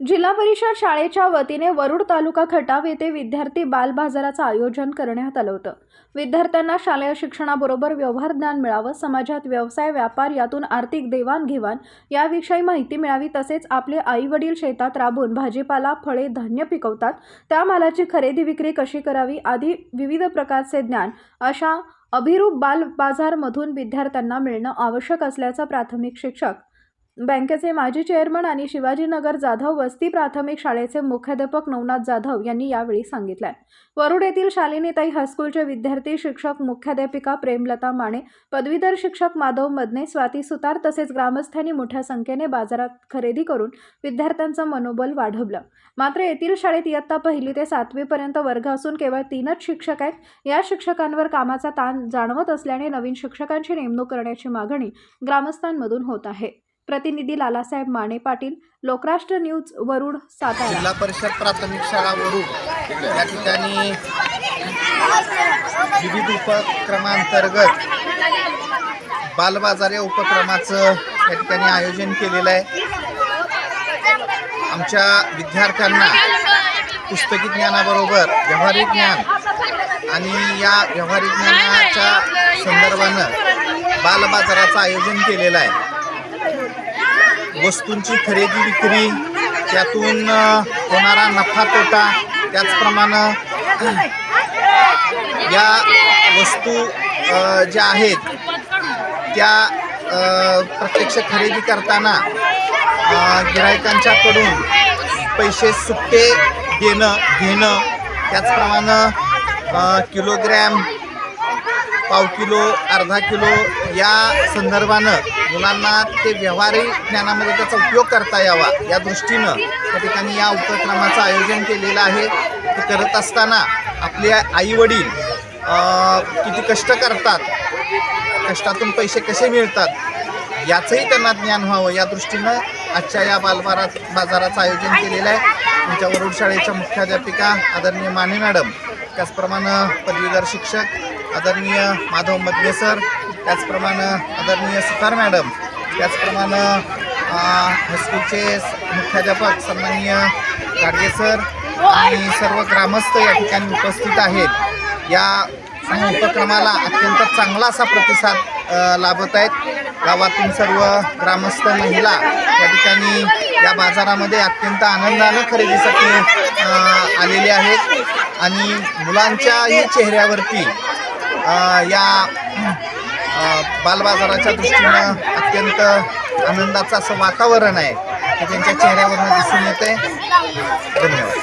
जिल्हा परिषद शाळेच्या वतीने वरुड तालुका खटाव येथे विद्यार्थी बाल बाजाराचं आयोजन करण्यात आलं होतं. विद्यार्थ्यांना शालेय शिक्षणाबरोबर व्यवहार ज्ञान मिळावं समाजात व्यवसाय व्यापार यातून आर्थिक देवाणघेवाण याविषयी माहिती मिळावी तसेच आपले आई वडील शेतात राबून भाजीपाला फळे धान्य पिकवतात त्या मालाची खरेदी विक्री कशी करावी आदी विविध प्रकारचे ज्ञान अशा अभिरूप बाल बाजारमधून विद्यार्थ्यांना मिळणं आवश्यक असल्याचं प्राथमिक शिक्षक बँकेचे माजी चेअरमन आणि शिवाजीनगर जाधव वस्ती प्राथमिक शाळेचे मुख्याध्यापक नवनाथ जाधव यांनी यावेळी सांगितलं वरुड येथील शालिनीताई हायस्कूलचे विद्यार्थी शिक्षक मुख्याध्यापिका प्रेमलता माने पदवीधर शिक्षक माधव मदने स्वाती सुतार तसेच ग्रामस्थांनी मोठ्या संख्येने बाजारात खरेदी करून विद्यार्थ्यांचं मनोबल वाढवलं. मात्र येथील शाळेत इयत्ता पहिली ते सातवीपर्यंत वर्ग असून केवळ तीनच शिक्षक आहेत. या शिक्षकांवर कामाचा ताण जाणवत असल्याने नवीन शिक्षकांची नेमणूक करण्याची मागणी ग्रामस्थांमधून होत आहे. प्रतिनिधी लालासाहेब माने पाटील लोकराष्ट्र न्यूज वरुड सातारा. जिल्हा परिषद प्राथमिक शाळा वरुड. या ठिकाणी विविध उपक्रमांतर्गत बालबाजार या उपक्रमाचं या ठिकाणी आयोजन केलेलं आहे. आमच्या विद्यार्थ्यांना पुस्तकी ज्ञानाबरोबर व्यावहारिक ज्ञान आणि या व्यावहारिक ज्ञानाच्या संदर्भानं बालबाजाराचं आयोजन केलेलं आहे. वस्तूंची खरेदी विक्री त्यातून होणारा नफा तोटा त्याचप्रमाणे या वस्तू ज्या आहेत त्या प्रत्यक्ष खरेदी करताना गिरायकांच्याकडून पैसे सुट्टे देणं घेणं त्याचप्रमाणे किलोग्रॅम पाव किलो अर्धा किलो या संदर्भानं मुलांना ते व्यवहारी ज्ञानामध्ये त्याचा उपयोग करता यावा या दृष्टीनं त्या ठिकाणी या उपक्रमाचं आयोजन केलेलं आहे. ते करत असताना आपले आईवडील किती कष्ट करतात कष्टातून पैसे कसे मिळतात याचंही त्यांना ज्ञान व्हावं. या दृष्टीनं आजच्या या बालबारा बाजाराचं आयोजन केलेलं आहे. तुमच्या वरुड शाळेच्या मुख्याध्यापिका आदरणीय माने मॅडम त्याचप्रमाणे पदवीधर शिक्षक आदरणीय माधव मदने सर त्याचप्रमाणे आदरणीय सुतार मॅडम त्याचप्रमाणे अ, हायस्कूलचे मुख्याध्यापक सन्माननीय गाडगे सर आणि सर्व ग्रामस्थ या ठिकाणी उपस्थित आहेत. या उपक्रमाला अत्यंत चांगला असा प्रतिसाद लाभत आहेत. गावातून सर्व ग्रामस्थ महिला या ठिकाणी या बाजारामध्ये अत्यंत आनंदानं खरेदीसाठी आलेले आहेत. आणि मुलांच्याही चेहऱ्यावरती या अ, बालबाजाराच्या दृष्टीनं अत्यंत आनंदाचं असं वातावरण आहे ते त्यांच्या चेहऱ्यावरनं दिसून येते धन्यवाद.